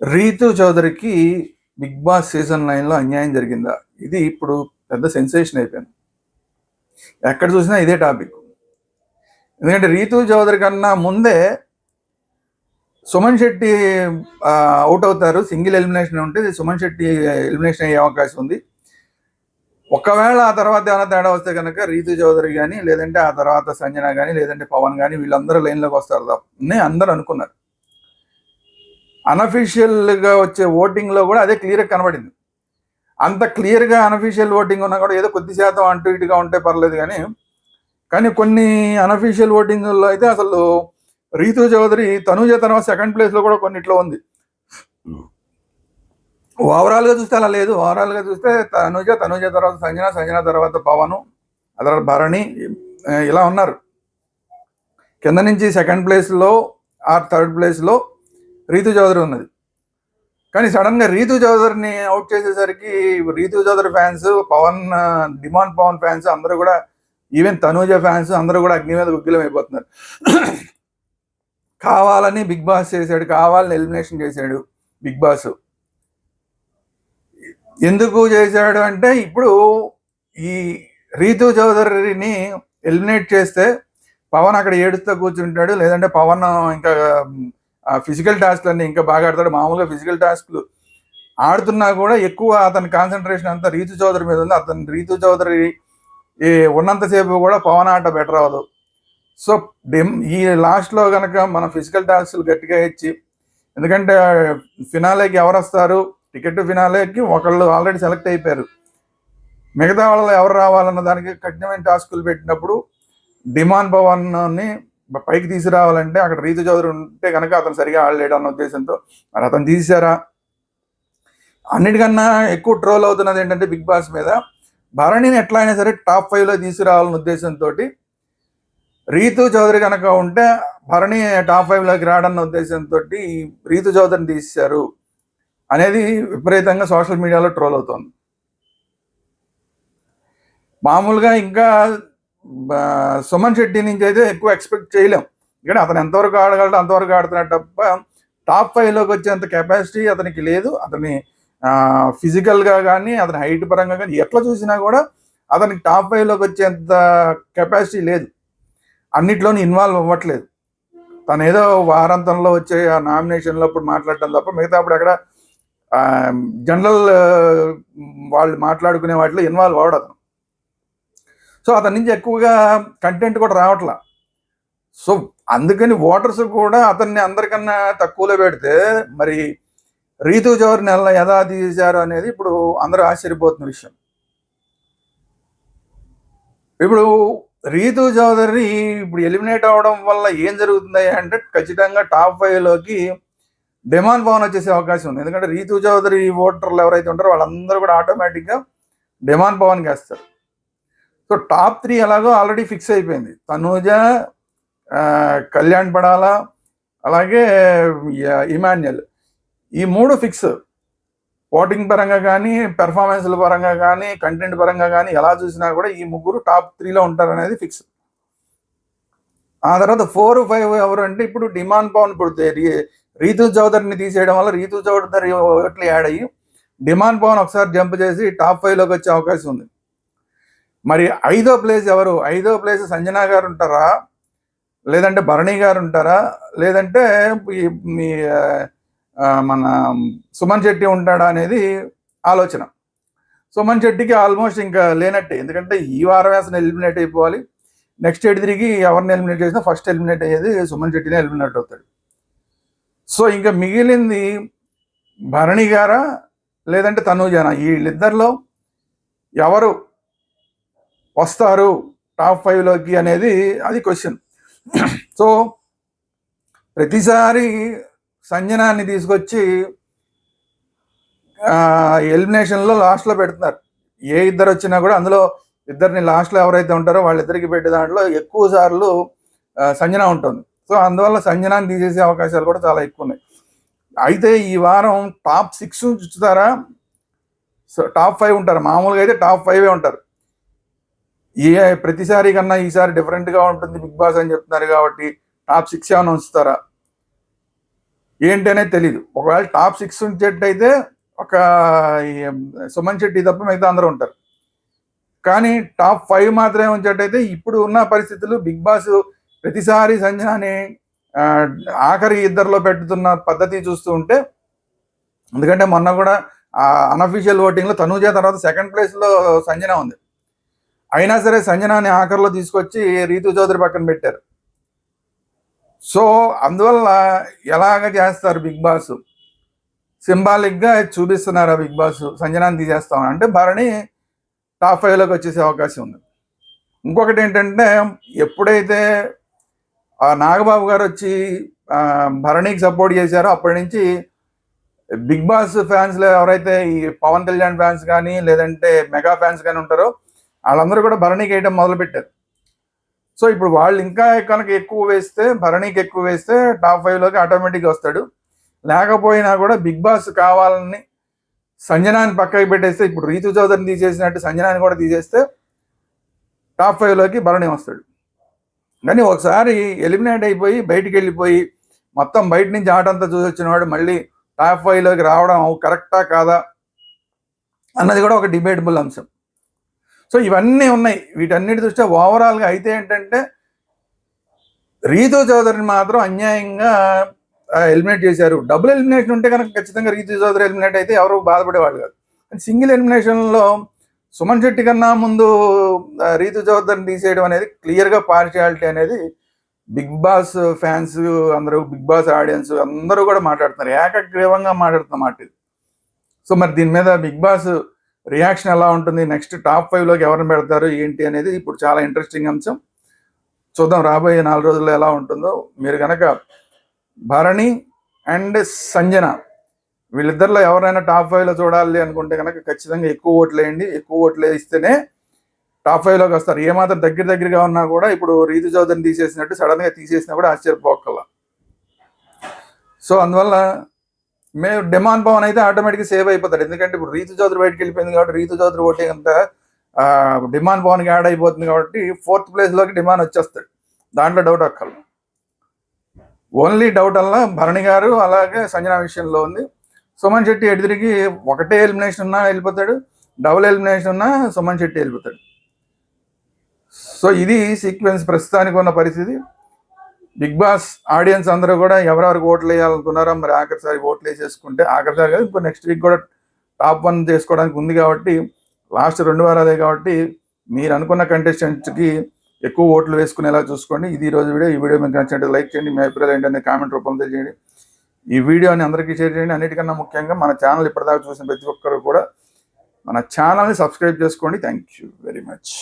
రీతు చౌదరికి Bigg Boss season నైన్లో అన్యాయం జరిగిందా? ఇది ఇప్పుడు పెద్ద సెన్సేషన్ అయిపోయింది. ఎక్కడ చూసినా ఇదే టాపిక్. ఎందుకంటే రీతు చౌదరి కన్నా ముందే సుమన్ శెట్టి అవుట్ అవుతారు. సింగిల్ ఎలిమినేషన్ ఉంటే సుమన్ శెట్టి ఎలిమినేషన్ అయ్యే అవకాశం ఉంది. ఒకవేళ ఆ తర్వాత ఏమైనా తేడా వస్తే కనుక రీతు చౌదరి కానీ లేదంటే ఆ తర్వాత సంజన కానీ లేదంటే పవన్ కానీ వీళ్ళందరూ లైన్లోకి వస్తారు తప్ప అందరూ అనుకున్నారు. అనఫీషియల్గా వచ్చే ఓటింగ్లో కూడా అదే క్లియర్గా కనబడింది. అంత క్లియర్గా అన్అఫీషియల్ ఓటింగ్ ఉన్నా కూడా ఏదో కొద్ది శాతం అటు ఇటుగా ఉంటే పర్లేదు కానీ కానీ కొన్ని అన్అఫీషియల్ ఓటింగ్లో అయితే అసలు రీతు చౌదరి తనూజ తర్వాత సెకండ్ ప్లేస్లో కూడా కొన్నిట్లో ఉంది. ఓవరాల్గా చూస్తే అలా లేదు. ఓవరాల్గా చూస్తే తనుజ తనుజ తర్వాత సంజన సంజన తర్వాత పవన్ ఆ తర్వాత భరణి ఇలా ఉన్నారు. కింద నుంచి సెకండ్ ప్లేస్లో ఆర్ థర్డ్ ప్లేస్లో రీతు చౌదరి ఉన్నది. కానీ సడన్గా రీతు చౌదరిని అవుట్ చేసేసరికి Ritu Chowdary fans Pavan demon Pavan fans అందరూ కూడా ఈవెన్ తనూజ ఫ్యాన్స్ అందరూ కూడా అగ్ని మీద గుగ్గిలం అయిపోతున్నారు కావాలని బిగ్ బాస్ చేశాడు కావాలని ఎలిమినేషన్ చేశాడు బిగ్ బాస్. ఎందుకు చేశాడు అంటే ఇప్పుడు ఈ రీతు చౌదరిని ఎలిమినేట్ చేస్తే పవన్ అక్కడ ఏడుస్తూ కూర్చుంటాడు లేదంటే పవన్ ఇంకా ఆ ఫిజికల్ టాస్క్లన్నీ ఇంకా బాగా ఆడతాడు. మామూలుగా ఫిజికల్ టాస్క్లు ఆడుతున్నా కూడా ఎక్కువ అతని కాన్సన్ట్రేషన్ అంతా రీతు చౌదరి మీద ఉంది. అతను రీతు చౌదరి ఈ ఉన్నంతసేపు కూడా పవన్ ఆట బెటర్ అవ్వదు. సో డిమ్ ఈ లాస్ట్లో కనుక మన ఫిజికల్ టాస్క్లు గట్టిగా ఇచ్చి ఎందుకంటే ఫినాలేకి ఎవరు వస్తారు? టికెట్ ఫినాలేకి ఒకళ్ళు ఆల్రెడీ సెలెక్ట్ అయిపోయారు. మిగతా వాళ్ళు ఎవరు రావాలన్న దానికి కఠినమైన టాస్కులు పెట్టినప్పుడు డిమాండ్ భవన్ని పైకి తీసుకురావాలంటే అక్కడ రీతు చౌదరి ఉంటే కనుక అతను సరిగా ఆడలేడు అన్న ఉద్దేశంతో మరి అతను తీసారా అన్నిటికన్నా ఎక్కువ ట్రోల్ అవుతున్నది ఏంటంటే బిగ్ బాస్ మీద. భరణిని ఎట్లా అయినా సరే టాప్ ఫైవ్లో తీసుకురావాలన్న ఉద్దేశంతో రీతు చౌదరి కనుక ఉంటే భరణి టాప్ ఫైవ్లోకి రాడన్న ఉద్దేశంతో రీతు చౌదరిని తీశారు అనేది విపరీతంగా సోషల్ మీడియాలో ట్రోల్ అవుతోంది. మామూలుగా ఇంకా సుమన్ శెట్టి నుంచి అయితే ఎక్కువ ఎక్స్పెక్ట్ చేయలేం. ఎందుకంటే అతను ఎంతవరకు ఆడగలడు అంతవరకు ఆడుతున్నాడు తప్ప టాప్ ఫైవ్లోకి వచ్చేంత కెపాసిటీ అతనికి లేదు. అతని ఫిజికల్గా కానీ అతని హైట్ పరంగా కానీ ఎట్లా చూసినా కూడా అతనికి టాప్ ఫైవ్లోకి వచ్చేంత కెపాసిటీ లేదు. అన్నిట్లోనూ ఇన్వాల్వ్ అవ్వట్లేదు. తను ఏదో వారాంతంలో వచ్చే ఆ నామినేషన్లో అప్పుడు మాట్లాడటం తప్ప మిగతా అప్పుడు అక్కడ జనరల్ వాళ్ళు మాట్లాడుకునే వాటిలో ఇన్వాల్వ్ అవ్వడు సో అతని నుంచి ఎక్కువగా కంటెంట్ కూడా రావట్లా. సో అందుకని ఓటర్స్ కూడా అతన్ని అందరికన్నా తక్కువలో పెడితే మరి రీతు చౌదరిని నెల ఎలా తీశారు అనేది ఇప్పుడు అందరూ ఆశ్చర్యపోతున్న విషయం. ఇప్పుడు రీతు చౌదరి ఇప్పుడు ఎలిమినేట్ అవడం వల్ల ఏం జరుగుతుంది అంటే ఖచ్చితంగా టాప్ ఫైవ్లోకి డిమాండ్ పవన్ వచ్చేసే అవకాశం ఉంది. ఎందుకంటే రీతు చౌదరి ఓటర్లు ఎవరైతే ఉంటారో వాళ్ళందరూ కూడా ఆటోమేటిక్గా డిమాండ్ పవన్కి వేస్తారు. సో టాప్ త్రీ ఎలాగో ఆల్రెడీ ఫిక్స్ అయిపోయింది. తనూజ కళ్యాణ్ పడాలా అలాగే ఇమాన్యుయల్ ఈ మూడు ఫిక్స్. ఓటింగ్ పరంగా కానీ పెర్ఫార్మెన్స్ల పరంగా కానీ కంటెంట్ పరంగా కానీ ఎలా చూసినా కూడా ఈ ముగ్గురు టాప్ త్రీలో ఉంటారు అనేది ఫిక్స్. ఆ తర్వాత ఫోర్ ఫైవ్ ఎవరు అంటే ఇప్పుడు డిమాండ్ పవన్ పుడితే రీ- రీతు చౌదరిని తీసేయడం వల్ల రీతు చౌదరి ఓట్లు యాడ్ అయ్యి డిమాండ్ పవన్ ఒకసారి జంప్ చేసి టాప్ ఫైవ్లోకి వచ్చే అవకాశం ఉంది. మరి ఐదో ప్లేస్ ఎవరు? ఐదో ప్లేస్ సంజనా గారు ఉంటారా? లేదంటే భరణి గారు ఉంటారా? లేదంటే ఈ- మీ మన సుమన్ శెట్టి ఉంటాడా అనేది ఆలోచన. సుమన్ శెట్టికి ఆల్మోస్ట్ ఇంకా లేనట్టే. ఎందుకంటే ఈ వారం వేసిన ఎలిమినేట్ అయిపోవాలి. నెక్స్ట్ ఎయిట్ తిరిగి ఎవరిని ఎలిమినేట్ చేసినా ఫస్ట్ ఎలిమినేట్ అయ్యేది సుమన్ శెట్టినే ఎలిమినేట్ అవుతాడు. సో ఇంకా మిగిలింది భరణి గారా? లేదంటే తనూజానా? వీళ్ళిద్దరిలో ఎవరు వస్తారు టాప్ ఫైవ్లోకి అనేది అది క్వశ్చన్. సో ప్రతిసారి సంజనాన్ని తీసుకొచ్చి ఎలిమినేషన్లో లాస్ట్లో పెడుతున్నారు. ఏ ఇద్దరు వచ్చినా కూడా అందులో ఇద్దరిని లాస్ట్లో ఎవరైతే ఉంటారో వాళ్ళిద్దరికి పెట్టే దాంట్లో ఎక్కువ సార్లు సంజన ఉంటుంది. సో అందువల్ల సంజనాన్ని తీసేసే అవకాశాలు కూడా చాలా ఎక్కువ ఉన్నాయి. అయితే ఈ వారం టాప్ సిక్స్ చూస్తారా సో టాప్ ఫైవ్ ఉంటారు. మామూలుగా అయితే టాప్ ఫైవే ఉంటారు. ఏ ప్రతిసారి కన్నా ఈసారి డిఫరెంట్గా ఉంటుంది బిగ్ బాస్ అని చెప్తున్నారు కాబట్టి టాప్ సిక్స్ ఏమైనా ఉంచుతారా ఏంటి అనేది తెలియదు ఒకవేళ టాప్ సిక్స్ ఉంచేటైతే ఒక సుమన్ శెట్టి తప్ప మిగతా అందరూ ఉంటారు. కానీ టాప్ ఫైవ్ మాత్రమే ఉంచేటైతే ఇప్పుడు ఉన్న పరిస్థితులు బిగ్ బాస్ ప్రతిసారి సంజనాని ఆఖరి ఇద్దరిలో పెట్టుతున్న పద్ధతి చూస్తూ ఉంటే ఎందుకంటే మొన్న కూడా అన్అఫీషియల్ ఓటింగ్లో తనూజ తర్వాత సెకండ్ ప్లేస్లో సంజన ఉంది. అయినా సరే సంజనాని ఆఖరిలో తీసుకొచ్చి రీతు చౌదరి పక్కన పెట్టారు. సో అందువల్ల ఎలాగ చేస్తారు బిగ్ బాస్? సింబాలిక్గా చూపిస్తున్నారు ఆ బిగ్ బాస్ సంజనాన్ని తీసేస్తాం అంటే భరణి టాప్ ఫైవ్లోకి వచ్చేసే అవకాశం ఉంది. ఇంకొకటి ఏంటంటే ఎప్పుడైతే ఆ నాగబాబు గారు వచ్చి భరణికి సపోర్ట్ చేశారో అప్పటి నుంచి బిగ్ బాస్ ఫ్యాన్స్లో ఎవరైతే ఈ పవన్ కళ్యాణ్ ఫ్యాన్స్ కానీ లేదంటే మెగా ఫ్యాన్స్ కానీ ఉంటారో వాళ్ళందరూ కూడా భరణికి వేయడం మొదలుపెట్టారు. సో ఇప్పుడు వాళ్ళు ఇంకా కనుక ఎక్కువ వేస్తే భరణికి ఎక్కువ వేస్తే టాప్ ఫైవ్లోకి ఆటోమేటిక్గా వస్తాడు. లేకపోయినా కూడా బిగ్ బాస్ కావాలని సంజనాన్ని పక్కకి పెట్టేస్తే ఇప్పుడు రీతు చౌదరిని తీసేసినట్టు సంజనాన్ని కూడా తీసేస్తే టాప్ ఫైవ్లోకి భరణి వస్తాడు. కానీ ఒకసారి ఎలిమినేట్ అయిపోయి బయటికి వెళ్ళిపోయి మొత్తం బయట నుంచి ఆటంతా చూసి వచ్చినవాడు మళ్ళీ టాప్ ఫైవ్లోకి రావడం కరెక్టా కాదా అన్నది కూడా ఒక డిబేటబుల్ అంశం. సో ఇవన్నీ ఉన్నాయి. వీటన్నిటి దృష్ట్యా ఓవరాల్గా అయితే ఏంటంటే రీతు చౌదరిని మాత్రం అన్యాయంగా ఎలిమినేట్ చేశారు. డబుల్ ఎలిమినేషన్ ఉంటే కనుక ఖచ్చితంగా రీతు చౌదరి ఎలిమినేట్ అయితే ఎవరు బాధపడేవాళ్ళు కాదు. కానీ సింగిల్ ఎలిమినేషన్లో సుమన్ శెట్టి కన్నా ముందు రీతు చౌదరిని తీసేయడం అనేది క్లియర్గా పార్షియాలిటీ అనేది బిగ్ బాస్ ఫ్యాన్స్ అందరూ బిగ్ బాస్ ఆడియన్స్ అందరూ కూడా మాట్లాడుతున్నారు. ఏకగ్రీవంగా మాట్లాడుతున్న మాట ఇది. సో మరి దీని మీద బిగ్ బాస్ రియాక్షన్ ఎలా ఉంటుంది? నెక్స్ట్ టాప్ ఫైవ్లోకి ఎవరిని పెడతారు? ఏంటి అనేది ఇప్పుడు చాలా ఇంట్రెస్టింగ్ అంశం. చూద్దాం రాబోయే నాలుగు రోజుల్లో ఎలా ఉంటుందో. మీరు కనుక భరణి అండ్ సంజన వీళ్ళిద్దరిలో ఎవరైనా టాప్ ఫైవ్లో చూడాలి అనుకుంటే కనుక ఖచ్చితంగా ఎక్కువ ఓట్లు వేయండి. ఎక్కువ ఓట్లు వేస్తేనే టాప్ ఫైవ్లోకి వస్తారు. ఏమాత్రం దగ్గర దగ్గరగా ఉన్నా కూడా ఇప్పుడు రీతు చౌదరిని తీసేసినట్టు సడన్గా తీసేసినా కూడా ఆశ్చర్యపోకల్లా సో అందువల్ల మేము డిమాండ్ పవన్ అయితే ఆటోమేటిక్గా సేవ్ అయిపోతాడు. ఎందుకంటే ఇప్పుడు రీతు చౌదరి బయటకు వెళ్ళిపోయింది కాబట్టి రీతు చౌదరి ఓటింగ్ అంతా డిమాండ్ పవన్కి యాడ్ అయిపోతుంది కాబట్టి ఫోర్త్ ప్లేస్లోకి డిమాండ్ వచ్చేస్తాడు. దాంట్లో డౌట్ అక్కర్ల ఓన్లీ డౌట్ అలా భరణి గారు అలాగే సంజన విషయంలో ఉంది. సుమన్ శెట్టి తిరిగి ఒకటే ఎలిమినేషన్ ఉన్నా వెళ్ళిపోతాడు. డబుల్ ఎలిమినేషన్ ఉన్నా సుమన్ శెట్టి వెళ్ళిపోతాడు. సో ఇది సీక్వెన్స్ ప్రస్తుతానికి ఉన్న పరిస్థితి. బిగ్ బాస్ ఆడియన్స్ అందరూ కూడా ఎవరెవరికి ఓట్లు వేయాలనుకున్నారో మరి ఆఖరిసారి ఓట్లు వేసేసుకుంటే ఆఖరిసారి కాదు ఇంకో నెక్స్ట్ వీక్ కూడా టాప్ వన్ చేసుకోవడానికి ఉంది కాబట్టి లాస్ట్ రెండు వారాలే కాబట్టి మీరు అనుకున్న కంటెస్టెంట్స్కి ఎక్కువ ఓట్లు వేసుకునేలా చూసుకోండి. ఇది ఈరోజు రోజు వీడియో. ఈ వీడియో మీకు నచ్చినట్టు లైక్ చేయండి. మీ అభిప్రాయాలు ఏంటనే కామెంట్ రూపంలో తెలియజేయండి. ఈ వీడియోని అందరికీ షేర్ చేయండి. అన్నిటికన్నా ముఖ్యంగా మన ఛానల్ ఇప్పటిదాకా చూసిన ప్రతి ఒక్కరు కూడా మన ఛానల్ని సబ్స్క్రైబ్ చేసుకోండి. Thank you very much